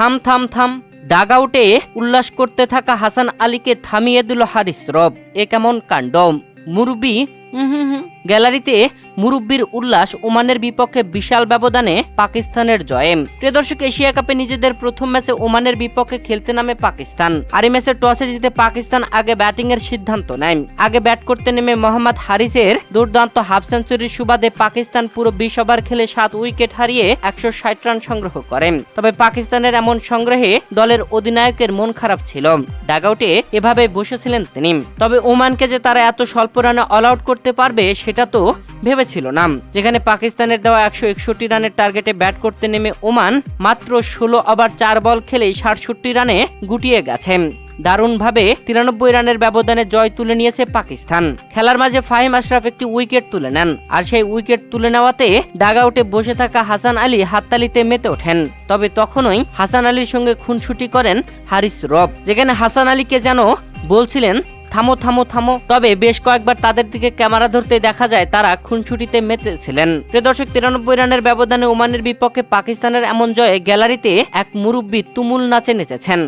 থাম থাম থাম ডাগ আউটে উল্লাস করতে থাকা হাসান আলীকে থামিয়ে দিল হারিস রব এ কেমন কাণ্ডম মুরবি হুম হুম হুম। গ্যালারিতে মুরব্বির উল্লাস ওমানের বিপক্ষে বিশাল ব্যবধানে পাকিস্তানের জয়ে। প্রিয় দর্শক, এশিয়া কাপে নিজেদের প্রথম ম্যাচে ওমানের বিপক্ষে খেলতে নামে পাকিস্তান। আর এই ম্যাচে টসে জিতে পাকিস্তান আগে ব্যাটিং এর সিদ্ধান্ত নেয়। আগে ব্যাট করতে নেমে মোহাম্মদ হারিসের দুর্দান্ত হাফ সেঞ্চুরির সুবাদে পাকিস্তান পুরো বিশ ওভার খেলে সাত উইকেট হারিয়ে একশো ষাট রান সংগ্রহ করে। তবে পাকিস্তানের এমন সংগ্রহে দলের অধিনায়কের মন খারাপ ছিল। ডাগআউটে এভাবে বসেছিলেন তিনি। তবে ওমানকে যে তারা এত স্বল্প রানে অল আউট করতে পারবে, সেটা তো ভেবেছিল না যেখানে পাকিস্তানের দেওয়া একশো একষট্টি রানের টার্গেটে ব্যাট করতে নেমে ওমান মাত্র ষোলো ওভার চার বল খেলেই সাতষট্টি রানে গুটিয়ে গেছে। দারুণভাবে তিরানব্বই রানের ব্যবধানে জয় তুলে নিয়েছে পাকিস্তান। খেলার মাঝে ফাহিম আশরাফ একটি উইকেট তুলে নেন, আর সেই উইকেট তুলে নেওয়াতে ডাগআউটে বসে থাকা হাসান আলী হাততালিতে মেতে ওঠেন। তবে তখনই হাসান আলীর সঙ্গে খুনসুটি করেন হারিস রব, যেখানে হাসান আলীকে যেন বলছিলেন থামো থামো থামো। তবে বেশ কয়েকবার তাদের দিকে ক্যামেরা ধরতে দেখা যায়, তারা খুনছুটিতে মেতেছিলেন। প্রিয় দর্শক, তিরানব্বই রানের ব্যবধানে ওমানের বিপক্ষে পাকিস্তানের এমন জয়ে গ্যালারিতে এক মুরব্বী তুমুল নাচে নেচেছেন।